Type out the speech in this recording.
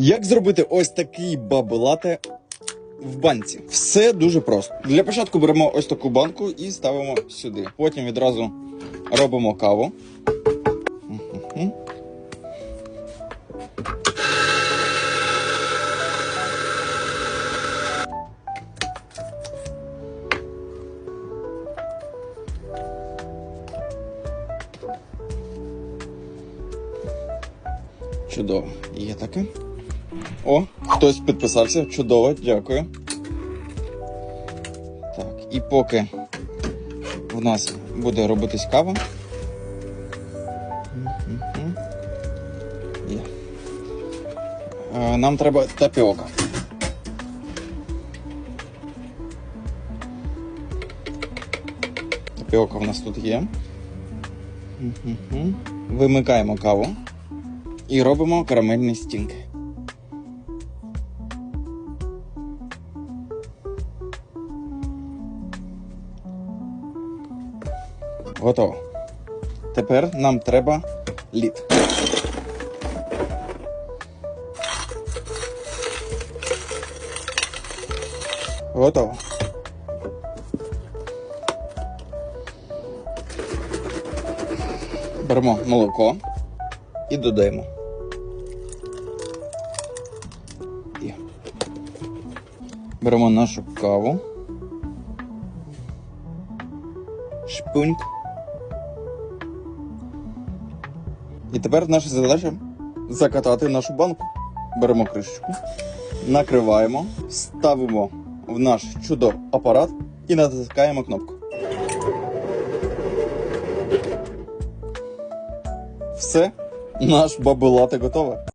Як зробити ось такий бабелате в банці? Все дуже просто. Для початку беремо ось таку банку і ставимо сюди. Потім відразу робимо каву. Чудово. Є таке. О, хтось підписався. Чудово, дякую. Так, і поки в нас буде робитись кава. Е, Нам треба тапіока. Тапіока в нас тут є. Вимикаємо каву і робимо карамельний стінг. Готово. Тепер нам треба лід. Готово. Беремо молоко і додаємо. Беремо нашу каву. Шпуньк. І тепер наша задача закатати нашу банку. Беремо кришечку, накриваємо, ставимо в наш чудо апарат і натискаємо кнопку. Все, наш бабулате готове.